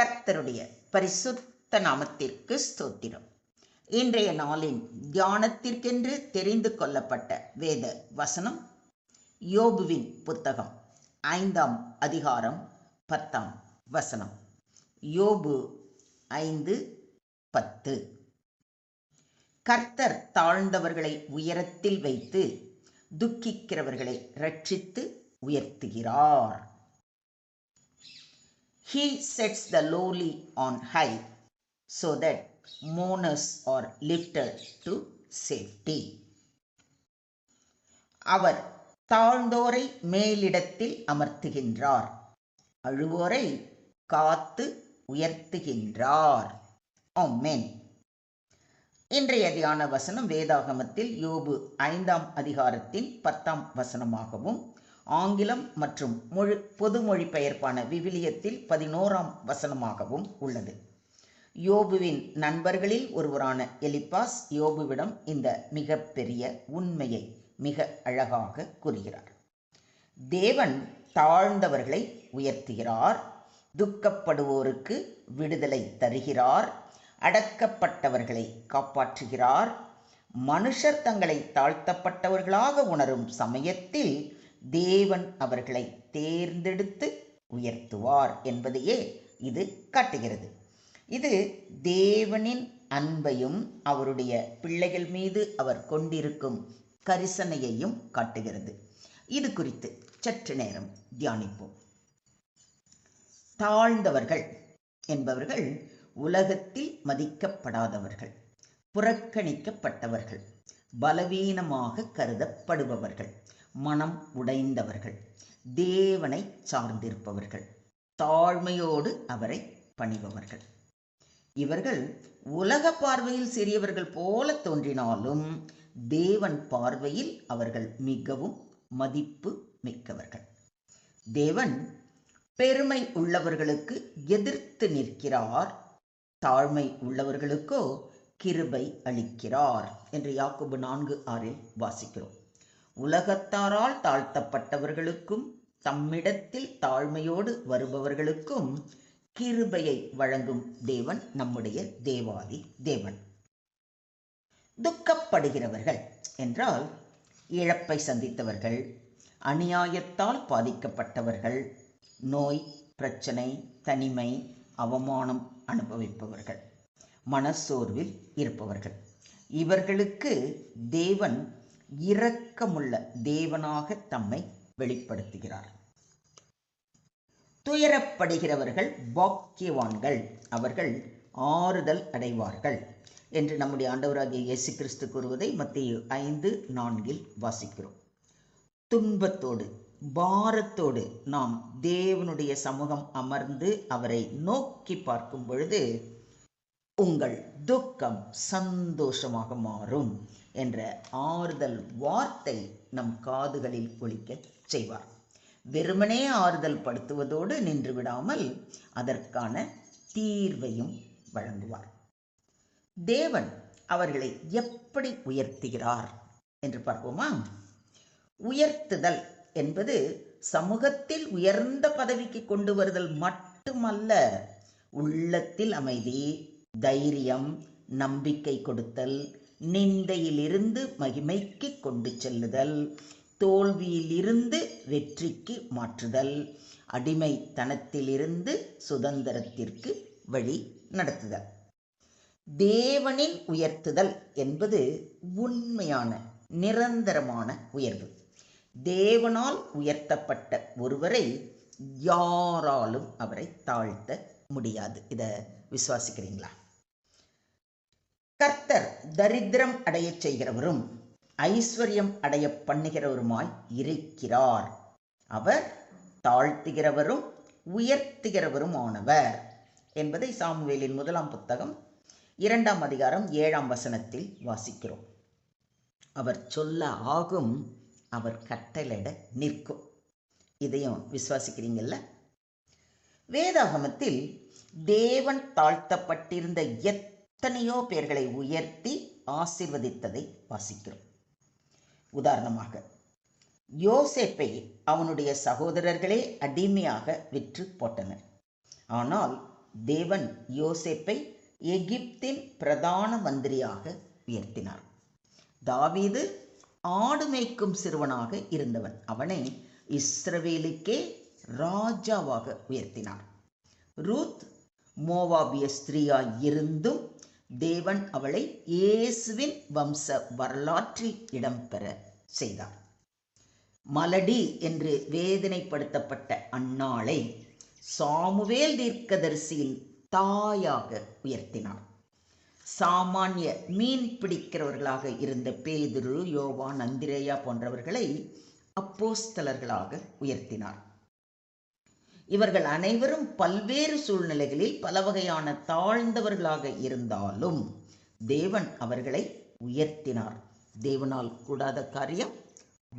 கர்த்தருடைய பரிசுத்த நாமத்திற்கு ஸ்தோத்திரம். இன்றைய நாளின் தியானத்திற்கென்று தெரிந்து கொள்ளப்பட்ட வேத வசனம் யோபுவின் புத்தகம் ஐந்தாம் அதிகாரம் பத்தாம் வசனம். யோபு ஐந்து பத்து. கர்த்தர் தாழ்ந்தவர்களை உயரத்தில் வைத்து துக்கிக்கிறவர்களை ரட்சித்து உயர்த்துகிறார். He sets the lowly on high so that mourners are lifted to safety. அவர் தாழ்ந்தோரை மேலிடத்தில் அமர்த்துகின்றார். அழுவோரை காத்து உயர்த்துகின்றார். ஆமென். இன்றைய தியான வசனம் வேதாகமத்தில் யோபு ஐந்தாம் அதிகாரத்தின் பத்தாம் வசனமாகவும் ஆங்கிலம் மற்றும் மொழி பொதுமொழி பெயர்ப்பான விவிலியத்தில் பதினோராம் வசனமாகவும் உள்ளது. யோபுவின் நண்பர்களில் ஒருவரான எலிபாஸ் யோபுவிடம் இந்த மிகப்பெரிய உண்மையை மிக அழகாக கூறுகிறார். தேவன் தாழ்ந்தவர்களை உயர்த்துகிறார் துக்கப்படுவோருக்கு விடுதலை தருகிறார் அடக்கப்பட்டவர்களை காப்பாற்றுகிறார். மனுஷர் தங்களை தாழ்த்தப்பட்டவர்களாக உணரும் சமயத்தில் தேவன் அவர்களை தேர்ந்தெடுத்து உயர்த்துவார் என்பதையே இது காட்டுகிறது. இது தேவனின் அன்பையும் அவருடைய பிள்ளைகள் மீது அவர் கொண்டிருக்கும் கரிசனையையும் காட்டுகிறது. இது குறித்து சற்று நேரம் தியானிப்போம். தாழ்ந்தவர்கள் என்பவர்கள் உலகத்தில் மதிக்கப்படாதவர்கள் புறக்கணிக்கப்பட்டவர்கள். பலவீனமாக கருதப்படுபவர்கள் மனம் உடைந்தவர்கள் தேவனை சார்ந்திருப்பவர்கள் தாழ்மையோடு அவரை பணிபவர்கள். இவர்கள் உலக பார்வையில் சிறியவர்கள் போல தோன்றினாலும் தேவன் பார்வையில் அவர்கள் மிகவும் மதிப்பு மிக்கவர்கள். தேவன் பெருமை உள்ளவர்களுக்கு எதிர்த்து நிற்கிறார் தாழ்மை உள்ளவர்களுக்கோ கிருபை அளிக்கிறார் என்று யாக்கோபு நான்கு ஆறில் வாசிக்கிறோம். உலகத்தாரால் தாழ்த்தப்பட்டவர்களுக்கும் தம்மிடத்தில் தாழ்மையோடு வருபவர்களுக்கும் கிருபையை வழங்கும் தேவன் நம்முடைய தேவாதி தேவன். துக்கப்படுகிறவர்கள் என்றால் இழப்பை சந்தித்தவர்கள் அநியாயத்தால் பாதிக்கப்பட்டவர்கள் நோய் பிரச்சனை தனிமை அவமானம் அனுபவிப்பவர்கள். மனச்சோர்வில் இருப்பவர்கள். இவர்களுக்கு தேவன் இரக்கமுள்ள தேவனாக தம்மை வெளிப்படுத்துகிறார். துயரப்படுகிறவர்கள் பாக்கியவான்கள். அவர்கள் ஆறுதல் அடைவார்கள் என்று நம்முடைய ஆண்டவராகிய இயேசு கிறிஸ்து கூறுவதை மத்திய ஐந்து நான்கில் வாசிக்கிறோம். துன்பத்தோடு பாரத்தோடு நாம் தேவனுடைய சமூகம் அமர்ந்து அவரை நோக்கி பார்க்கும் பொழுது உங்கள் துக்கம் சந்தோஷமாக மாறும் என்ற ஆறுதல் வார்த்தை நம் காதுகளில் ஒழிக்க செய்வார். வெறுமனே ஆறுதல் படுத்துவதோடு நின்று விடாமல் அதற்கான தீர்வையும் வழங்குவார். தேவன் அவர்களை எப்படி உயர்த்துகிறார் என்று பார்ப்போமா? உயர்த்துதல் என்பது சமூகத்தில் உயர்ந்த பதவிக்கு கொண்டு வருதல் மட்டுமல்ல உள்ளத்தில் அமைதி தைரியம் நம்பிக்கை கொடுத்தல் நிந்தையிலிருந்து மகிமைக்கு கொண்டு செல்லுதல் தோல்வியிலிருந்து வெற்றிக்கு மாற்றுதல் அடிமைத்தனத்திலிருந்து சுதந்திரத்திற்கு வழி நடத்துதல். தேவனின் உயர்த்துதல் என்பது உண்மையான நிரந்தரமான உயர்வு. தேவனால் உயர்த்தப்பட்ட ஒருவரை யாராலும் அவரை தாழ்த்த முடியாது. இதை விசுவாசிக்கிறீங்களா? கர்த்தர் தரித்திரம் அடையச் செய்கிறவரும் ஐஸ்வர்யம் அடைய பண்ணுகிறவருமாய் இருக்கிறார். அவர் தாழ்த்துகிறவரும் உயர்த்துகிறவரும் ஆனவர் என்பதை சாமுவேலின் முதலாம் புத்தகம் இரண்டாம் அதிகாரம் ஏழாம் வசனத்தில் வாசிக்கிறோம். அவர் சொல்ல ஆகும் அவர் கட்டளையிட நிற்கும். இதையும் விசுவாசிக்கிறீங்கல்ல? வேதாகமத்தில் தேவன் தாழ்த்தப்பட்டிருந்த எத்தனையோ பேர்களை உயர்த்தி ஆசிர்வதித்ததை வாசிக்கிறோம். உதாரணமாக யோசேப்பை அவனுடைய சகோதரர்களே அடிமையாக விற்று போட்டனர். ஆனால் தேவன் யோசேப்பை எகிப்தின் பிரதான மந்திரியாக உயர்த்தினார். தாவீது ஆடு மேய்க்கும் சிறுவனாக இருந்தவன். அவனை இஸ்ரவேலுக்கே ராஜாவாக உயர்த்தினார். ரூத் மோவாபிய ஸ்திரீயாய் இருந்தும் தேவன் அவளை இயேசுவின் வம்ச வரலாற்றில் இடம்பெற செய்தார். மலடி என்று வேதனைப்படுத்தப்பட்ட அந்நாளை சாமுவேல் தீர்க்கதரிசியின் தாயாக உயர்த்தினார். சாமானிய மீன் பிடிக்கிறவர்களாக இருந்த பேதுரு யோவான் அந்திரேயா போன்றவர்களை அப்போஸ்தலர்களாக உயர்த்தினார். இவர்கள் அனைவரும் பல்வேறு சூழ்நிலைகளில் பல வகையான தாழ்ந்தவர்களாக இருந்தாலும் தேவன் அவர்களை உயர்த்தினார். தேவனால் கூடாத காரியம்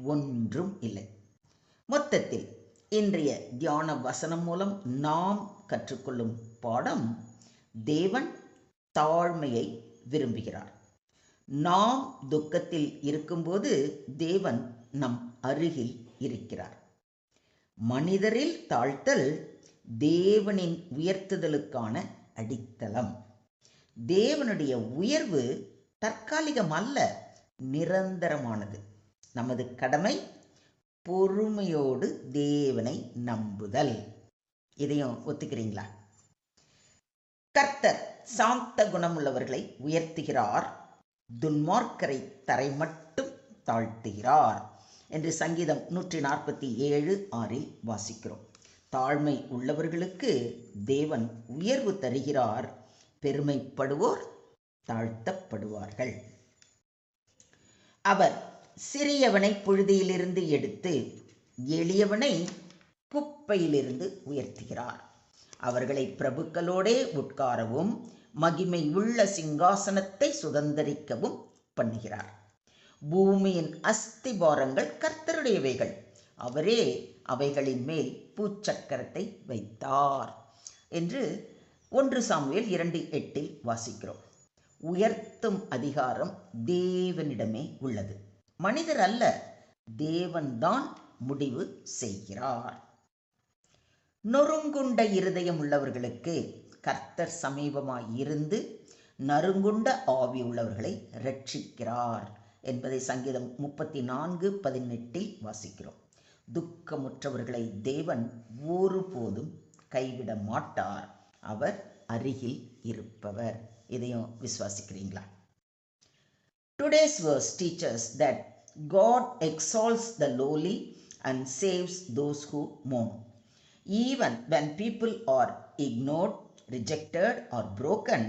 ஒன்றும் இல்லை. மொத்தத்தில் இன்றைய தியான வசனம் மூலம் நாம் கற்றுக்கொள்ளும் பாடம் தேவன் தாழ்மையை விரும்புகிறார். நாம் துக்கத்தில் இருக்கும்போது தேவன் நம் அருகில் இருக்கிறார். மனிதரில் தாழ்த்தல் தேவனின் உயர்த்துதலுக்கான அடித்தளம். தேவனுடைய உயர்வு தற்காலிகம் அல்ல நிரந்தரமானது. நமது கடமை பொறுமையோடு தேவனை நம்புதல். இதையும் ஒத்துக்கிறீங்களா? கர்த்தர் சாந்த குணமுள்ளவர்களை உயர்த்துகிறார். துன்மார்க்கரை தரை மட்டும் தாழ்த்துகிறார். என்று சங்கீதம் நூற்றி நாற்பத்தி ஏழு ஆறில் வாசிக்கிறோம். தாழ்மை உள்ளவர்களுக்கு தேவன் உயர்வு தருகிறார். பெருமைப்படுவோர் தாழ்த்தப்படுவார்கள். அவர் சிறியவனை புழுதியிலிருந்து எடுத்து எளியவனை குப்பையிலிருந்து உயர்த்துகிறார். அவர்களை பிரபுக்களோடே உட்காரவும் மகிமை உள்ள சிங்காசனத்தை சுதந்தரிக்கவும் பண்ணுகிறார். பூமியின் அஸ்திபாரங்கள் கர்த்தருடையவைகள். அவரே அவைகளின் மேல் பூச்சக்கரத்தை வைத்தார் என்று ஒன்று சாமுவேல் இரண்டு எட்டில் வாசிக்கிறோம். உயர்த்தும் அதிகாரம் தேவனிடமே உள்ளது. மனிதர் அல்ல தேவன்தான் முடிவு செய்கிறார். நொறுங்குண்ட இருதயம் உள்ளவர்களுக்கு கர்த்தர் சமீபமாய் இருந்து நறுங்குண்ட ஆவி உள்ளவர்களை ரட்சிக்கிறார். என்பதை சங்கீதம் முப்பத்தி நான்கு பதினெட்டில் வாசிக்கிறோம் துக்கமுற்றவர்களை தேவன் ஒருபோதும் கைவிட மாட்டார் அவர் அருகில் இருப்பவர் இதையும் விசுவாசிக்கிறீங்களா today's verse teaches that God exalts the lowly and saves those who Mon even when people are ignored rejected or broken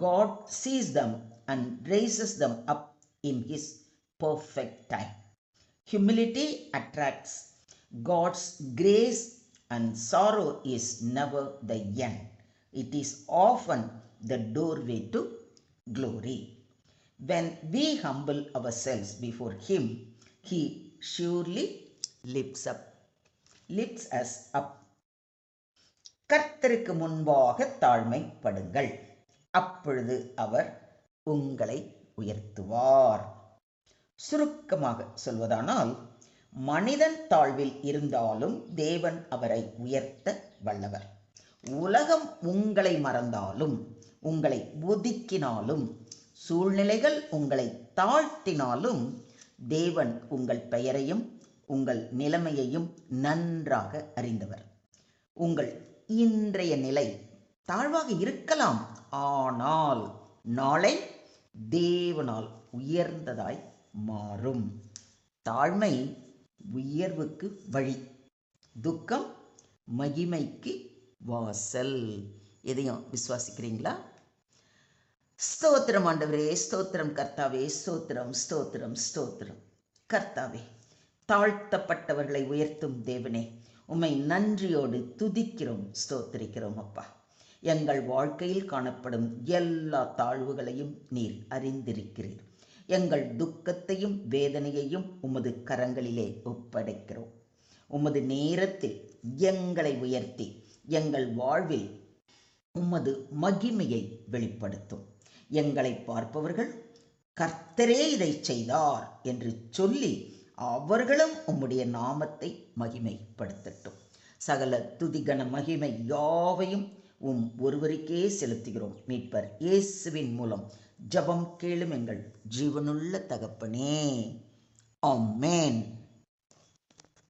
God sees them and raises them up in His perfect time. Humility attracts God's grace, and sorrow is never the end. It is often the doorway to glory. When we humble ourselves before Him, He surely lifts up, lifts us up. கர்த்தருக்கு முன்பாக தாழ்மைப்படுங்கள் அப்பொழுது அவர் உங்களை உயர்த்துவார். சுருக்கமாக சொல்வதானால் மனிதன் தாழ்வில் இருந்தாலும் தேவன் அவரை உயர்த்த வல்லவர். உலகம் உங்களை மறந்தாலும் உங்களை ஒதுக்கினாலும் சூழ்நிலைகள் உங்களை தாழ்த்தினாலும் தேவன் உங்கள் பெயரையும் உங்கள் நிலைமையையும் நன்றாக அறிந்தவர். உங்கள் இன்றைய நிலை தாழ்வாக இருக்கலாம். ஆனால் நாளை தேவனால் உயர்ந்ததாய் மாறும். தாழ்மை உயர்வுக்கு வழி. துக்கம் மகிமைக்கு வாசல். இதையும் விசுவாசிக்கிறீங்களா? ஸ்தோத்திரம் ஆண்டவரே ஸ்தோத்திரம் கர்த்தாவே ஸ்தோத்திரம் ஸ்தோத்திரம் ஸ்தோத்திரம். கர்த்தாவே தாழ்த்தப்பட்டவர்களை உயர்த்தும் தேவனே உம்மை நன்றியோடு துதிக்கிறோம் ஸ்தோத்திரிக்கிறோம் அப்பா. எங்கள் வாழ்க்கையில் காணப்படும் எல்லா தாழ்வுகளையும் நீர் அறிந்திருக்கிறீர். எங்கள் துக்கத்தையும் வேதனையையும் உமது கரங்களிலே ஒப்படைக்கிறோம். உமது நேரத்தில் எங்களை உயர்த்தி எங்கள் வாழ்வில் உமது மகிமையை வெளிப்படுத்தும். எங்களை பார்ப்பவர்கள் கர்த்தரே இதை செய்தார் என்று சொல்லி அவர்களும் உம்முடைய நாமத்தை மகிமைப்படுத்தட்டும். சகல துதிகன மகிமை யாவையும் உம் ஒருவருக்கே செலுத்துகிறோம். மீட்பர் இயேசுவின் மூலம் ஜபம் கேளும் எங்கள் ஜீவனுள்ள தகப்பனே. ஆமென்.